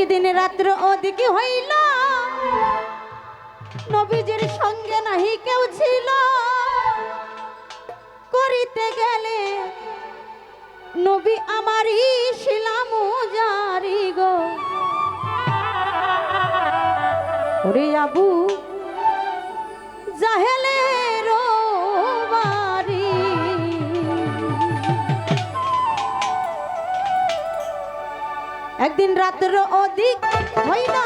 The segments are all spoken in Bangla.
কি দিন রাত্র ওদিকে হইল। নবীজির সঙ্গে নাহি কেউ ছিল। করিতে গেলে নবী আমারই শিলাম গো। আবু একদিন রাত্র অধিক হয় না।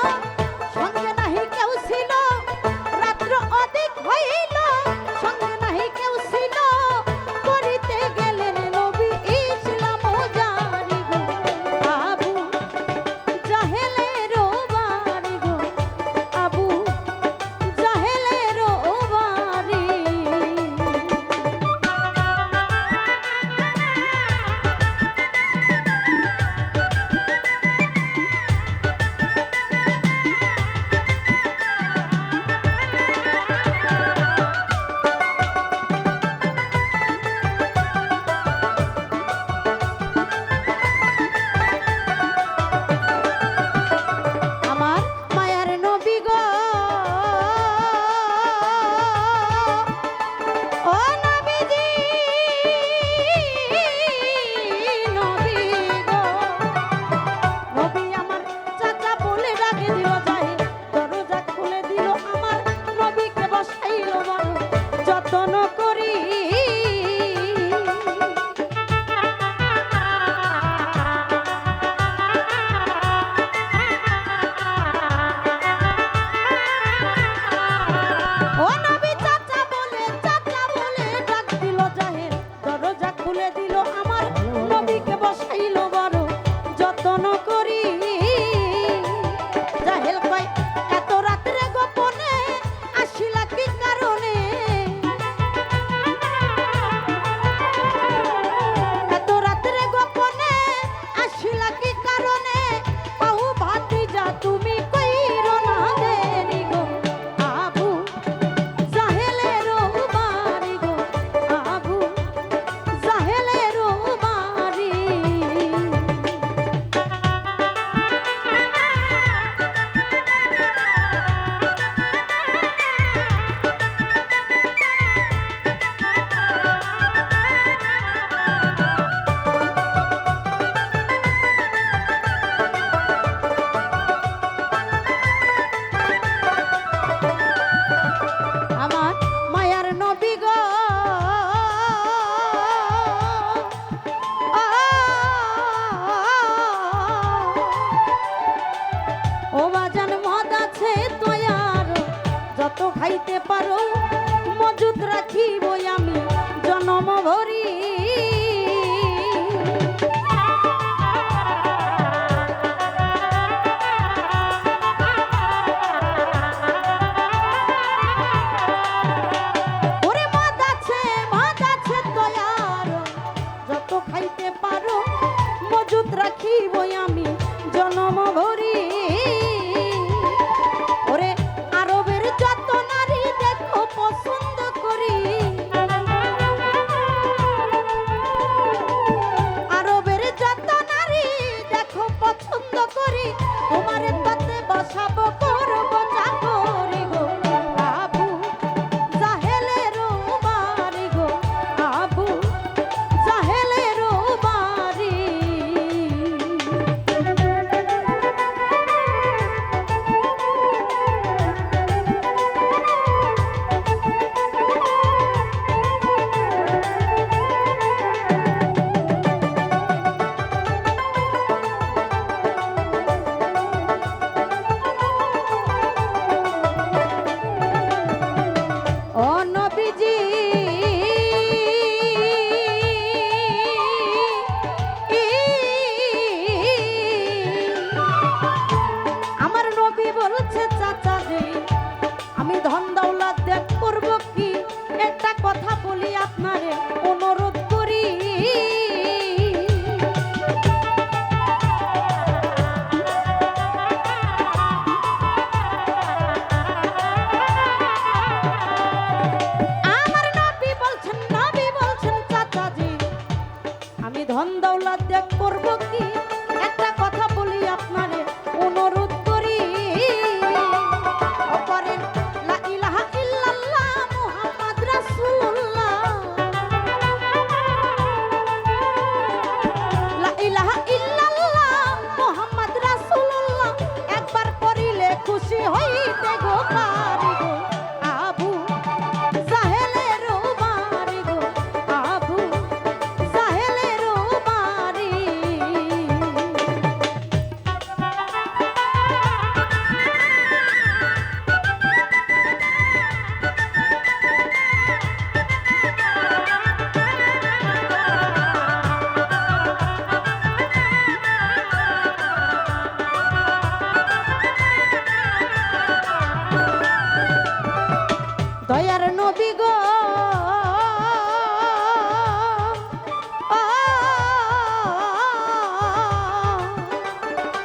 তো খাইতে পারো। মজুদ বই আমি জনম ভর।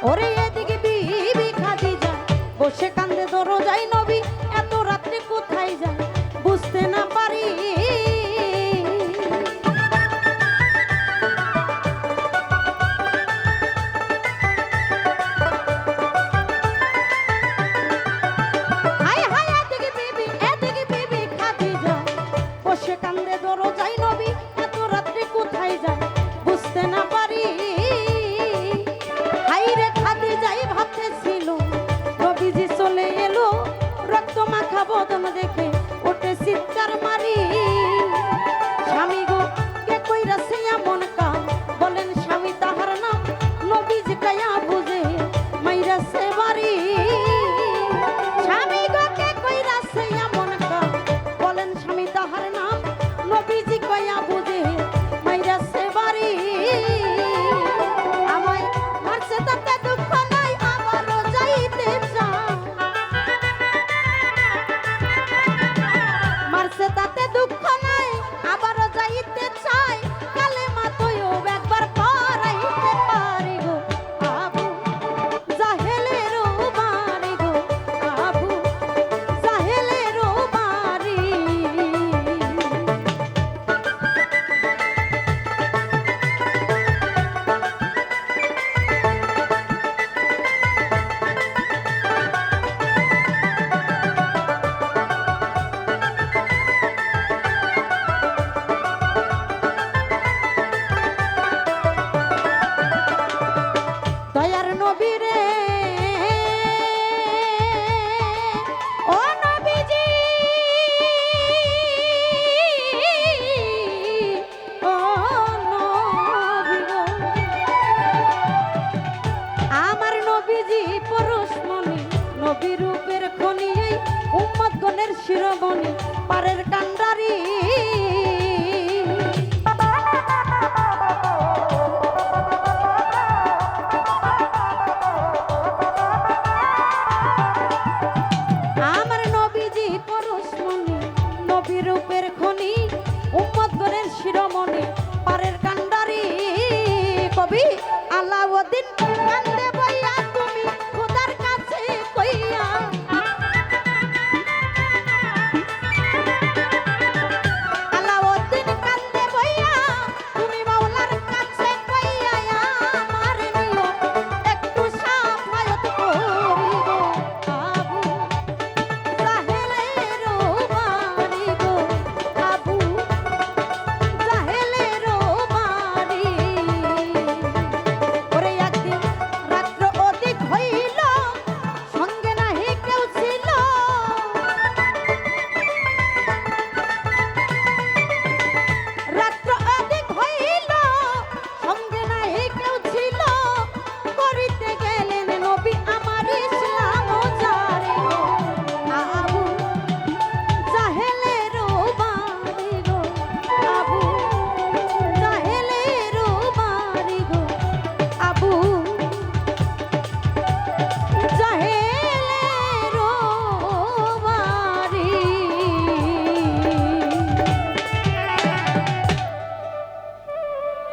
ওরে এদিকে বিবি খাদিজা বসে কবি আলাউদ্দিন